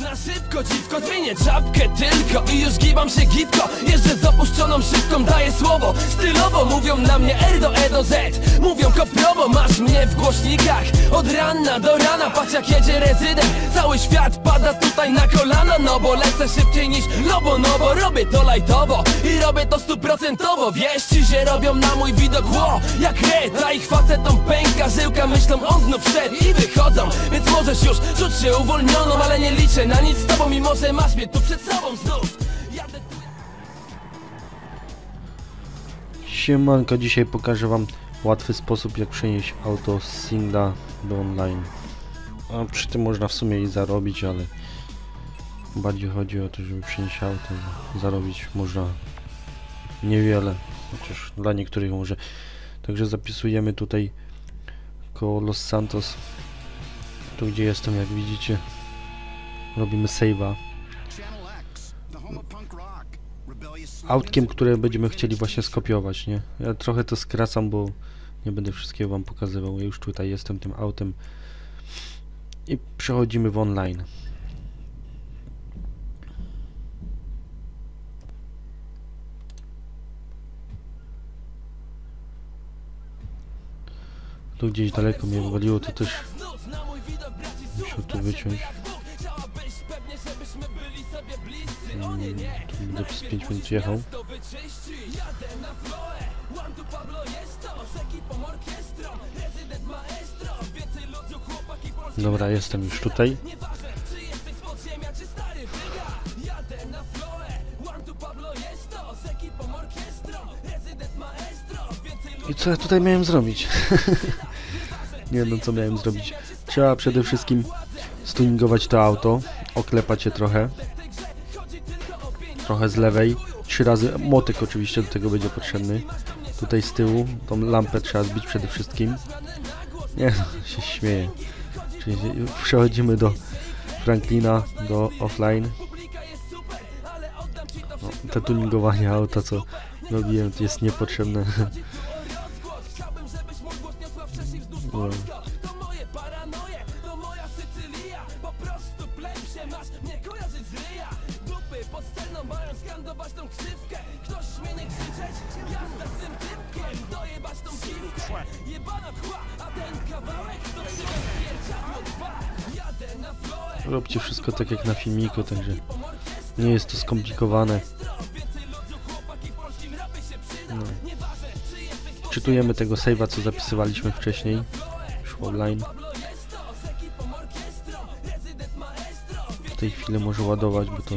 Na szybko dziwko zmienię czapkę tylko I już gibam się gitko Jeżdżę z opuszczoną szybką, daję słowo. Stylowo mówią na mnie R do E do Z. Mówią kopiowo, masz mnie w głośnikach. Od rana do rana, patrz jak jedzie rezydent. Cały świat pada tutaj na kolana No bo lecę szybciej niż lobo No bo robię to lajtowo. I robię to stuprocentowo. Wieś ci, że robią na mój widok ło Jak red, a ich facetom pęka żyłka Myślą on znów wszedł i wychodzą. Więc możesz już czuć się uwolnioną Ale nie liczę na nic z tobą Mimo, że masz mnie tu przed sobą znów Jadę tu Siemanko, dzisiaj pokażę wam łatwy sposób jak przenieść auto z singla do online. A przy tym można w sumie i zarobić, ale bardziej chodzi o to, żeby przenieść auto, zarobić można niewiele, chociaż dla niektórych może. Także zapisujemy tutaj koło Los Santos, tu gdzie jestem jak widzicie, robimy save'a. autkiem, które będziemy chcieli właśnie skopiować, nie? Ja trochę to skracam, bo nie będę wszystkiego wam pokazywał. Ja już tutaj jestem tym autem i przechodzimy w online. Tu gdzieś daleko mnie wywaliło, to też muszę tu wyciąć. Więcej ludziów, chłopaki polskie Dobra, jestem już tutaj. I co ja tutaj miałem zrobić? nie wiem co miałem zrobić. Trzeba przede wszystkim stuningować to auto, oklepać je trochę. Trochę z lewej. Trzy razy motek oczywiście do tego będzie potrzebny. Tutaj z tyłu tą lampę trzeba zbić przede wszystkim. Nie no, się śmieję. Czyli przechodzimy do Franklina, do offline. No, te tuningowanie auta co robiłem jest niepotrzebne. tą Ktoś śmie nie krzyczeć, jazda z tym typkiem. Dojebać tą piwkę, jebana tchła A ten kawałek to zwierciadło dwa. Jadę na floę, Róbcie wszystko tak jak na filmiku, także nie jest to skomplikowane. No. Czytujemy tego save'a, co zapisywaliśmy wcześniej. Już online. W tej chwili może ładować, bo to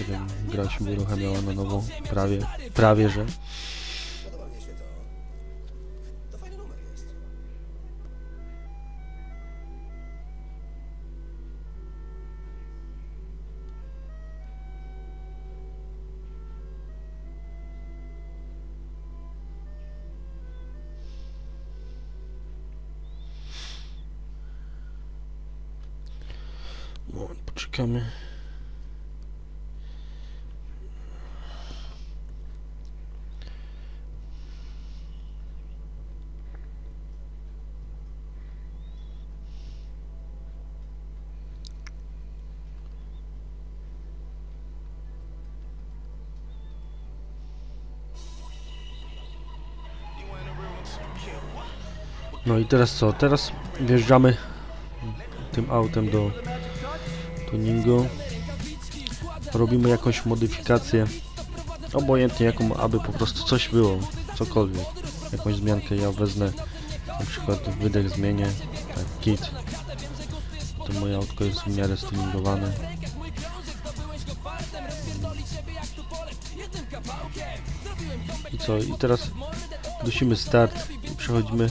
tak jak gra się uruchamiała na nowo. Prawie, prawie że. No, poczekamy. No i teraz co? Teraz wjeżdżamy tym autem do tuningu. Robimy jakąś modyfikację. Obojętnie jaką, aby po prostu coś było. Cokolwiek. Jakąś zmiankę ja wezmę. Na przykład wydech zmienię. Tak, kit. To moje autko jest w miarę stuningowane. I co? I teraz dusimy start i przechodzimy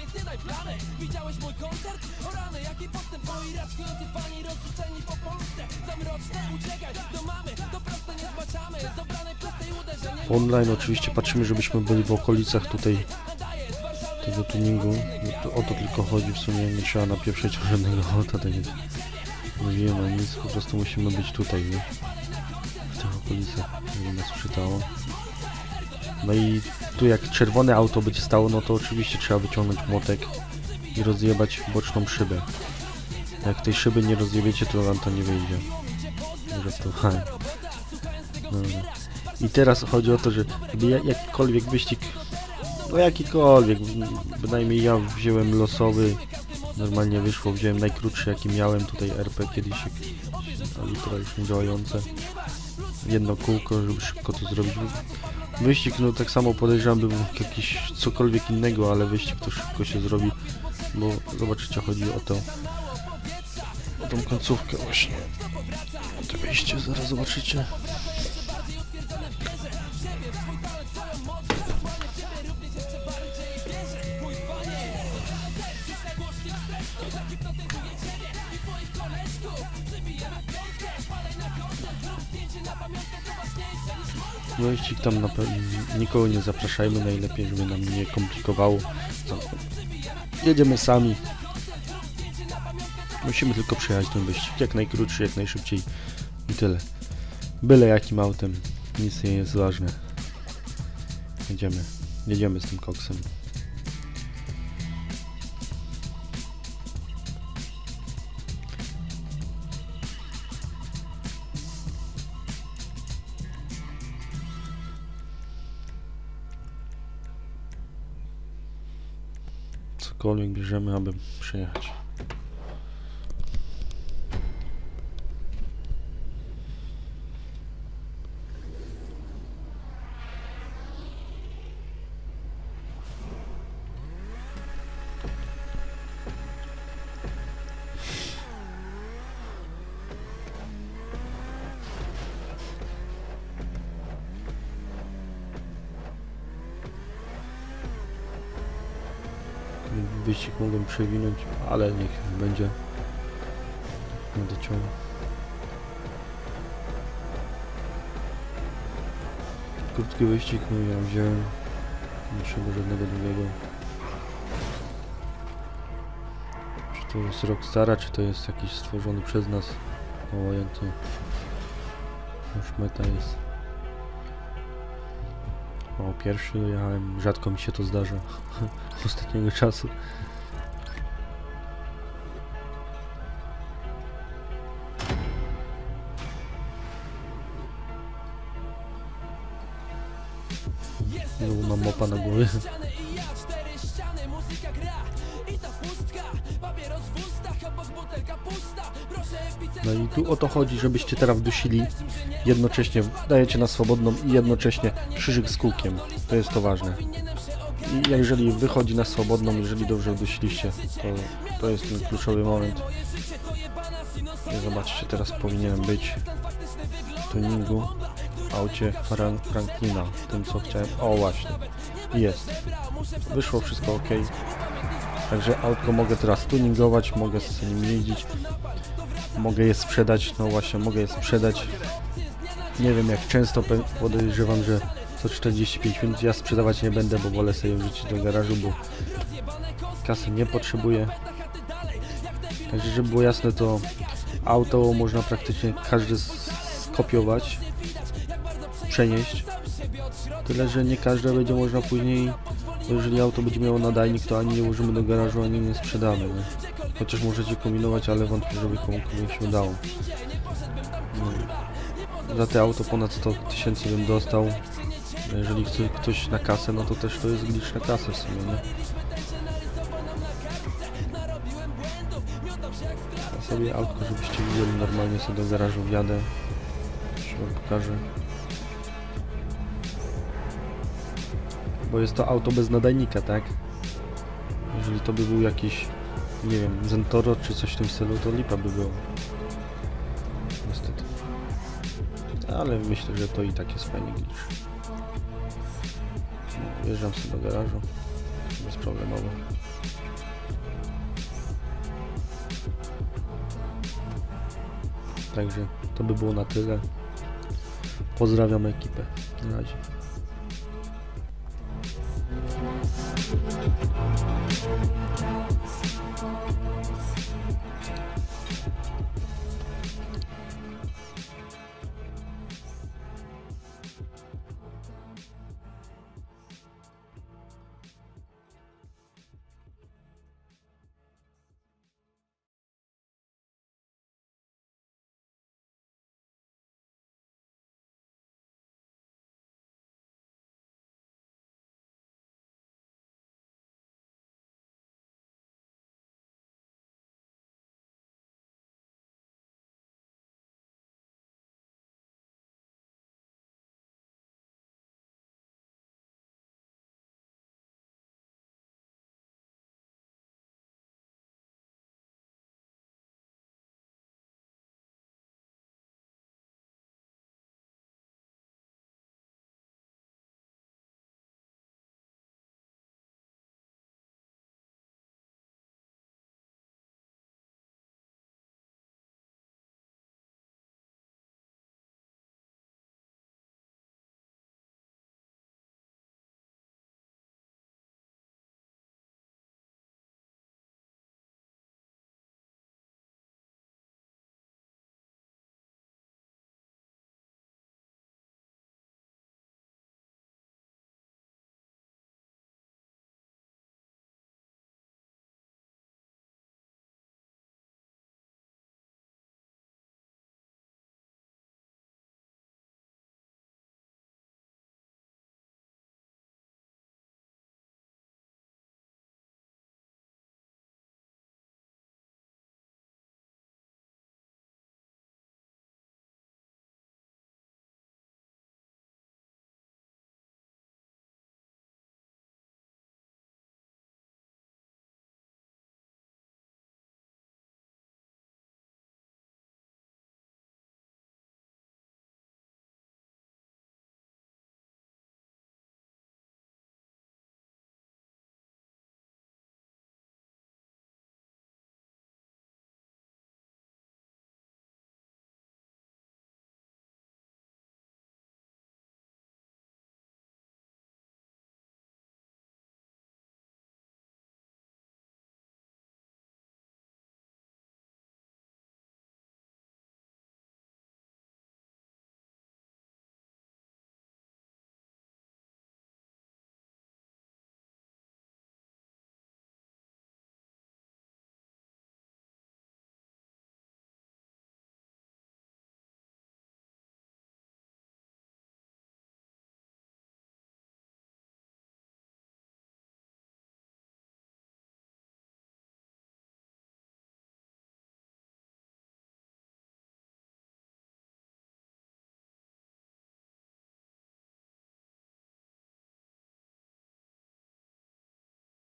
szkoda. Widziałeś mój koncert? O rany, jaki postęp Moi raczkujący fani rozrzuceni po Polsce Zamroczne, uciekaj do mamy To prosto nie zbaczamy Z obranej prostej uderzenie Online oczywiście patrzymy, żebyśmy byli w okolicach tutaj tego tuningu. No o to tylko chodzi w sumie, nie trzeba napieprzeć żadnego auta, tak jak mówiłem, a nic, po prostu musimy być tutaj, nie? W tych okolicach, żeby nas czytało. No i tu jak czerwone auto będzie stało, no to oczywiście trzeba wyciągnąć młotek i rozjebać boczną szybę. Jak tej szyby nie rozjebiecie, to wam to nie wyjdzie. Żartowałem. Dobra. I teraz chodzi o to, że jakikolwiek wyścig, no jakikolwiek, bynajmniej ja wziąłem losowy, normalnie wyszło, wziąłem najkrótszy jaki miałem, tutaj RP kiedyś, a litra już nie działające. Jedno kółko, żeby szybko to zrobić. Wyścig, no tak samo podejrzewam, by był jakiś cokolwiek innego, ale wyścig to szybko się zrobi, bo zobaczycie, chodzi o to, o tą końcówkę właśnie. To wyjście zaraz zobaczycie. Wyścig tam na nikogo nie zapraszajmy, najlepiej, żeby nam nie komplikowało. Co? Jedziemy sami. Musimy tylko przejechać ten wyścig jak najkrótszy, jak najszybciej i tyle. Byle jakim autem, nic nie jest ważne. Jedziemy, jedziemy z tym koksem. Cokolwiek bierzemy, aby przejechać. Wyścig mogłem przewinąć, ale niech już będzie. Nie dociągnę. Krótki wyścig, no ja wziąłem. Trzeba żadnego długiego. Czy to jest Rockstara, czy to jest jakiś stworzony przez nas? Obojętnie. Już meta jest. O, pierwszy jechałem, rzadko mi się to zdarza ostatniego czasu. Znowu mam mopa na głowie. No i tu o to chodzi, żebyście teraz wdusili jednocześnie, dajecie na swobodną i jednocześnie krzyżyk z kółkiem. To jest to ważne. I jeżeli wychodzi na swobodną, jeżeli dobrze wdusiliście, to, to jest ten kluczowy moment. I zobaczcie, teraz powinienem być w tuningu aucie Fran Franklina, tym co chciałem. O właśnie, jest. Wyszło wszystko ok. Także autko mogę teraz tuningować, mogę z nim jeździć. Mogę je sprzedać, no właśnie, mogę je sprzedać. Nie wiem jak często, podejrzewam, że co 45 minut ja sprzedawać nie będę, bo wolę sobie wrzucić do garażu, bo kasy nie potrzebuję. Także żeby było jasne, to auto można praktycznie każdy skopiować, przenieść. Tyle, że nie każde będzie można później, bo jeżeli auto będzie miało nadajnik, to ani nie włożymy do garażu, ani nie sprzedamy. Chociaż możecie kombinować, ale wątpię, żeby komukolwiek się udało. No. Za te auto ponad 100 tysięcy bym dostał. Jeżeli chce ktoś na kasę, no to też to jest glitch na kasę w sumie, nie? Ja sobie autko, żebyście widzieli, normalnie sobie do garażu wjadę. Się pokażę. Bo jest to auto bez nadajnika, tak? Jeżeli to by był jakiś, nie wiem, Zentoro czy coś w tym stylu, to lipa by było. Niestety. Ale myślę, że to i tak jest fajny glitch. Wjeżdżam sobie do garażu. Bezproblemowo. Także to by było na tyle. Pozdrawiam ekipę. Na razie.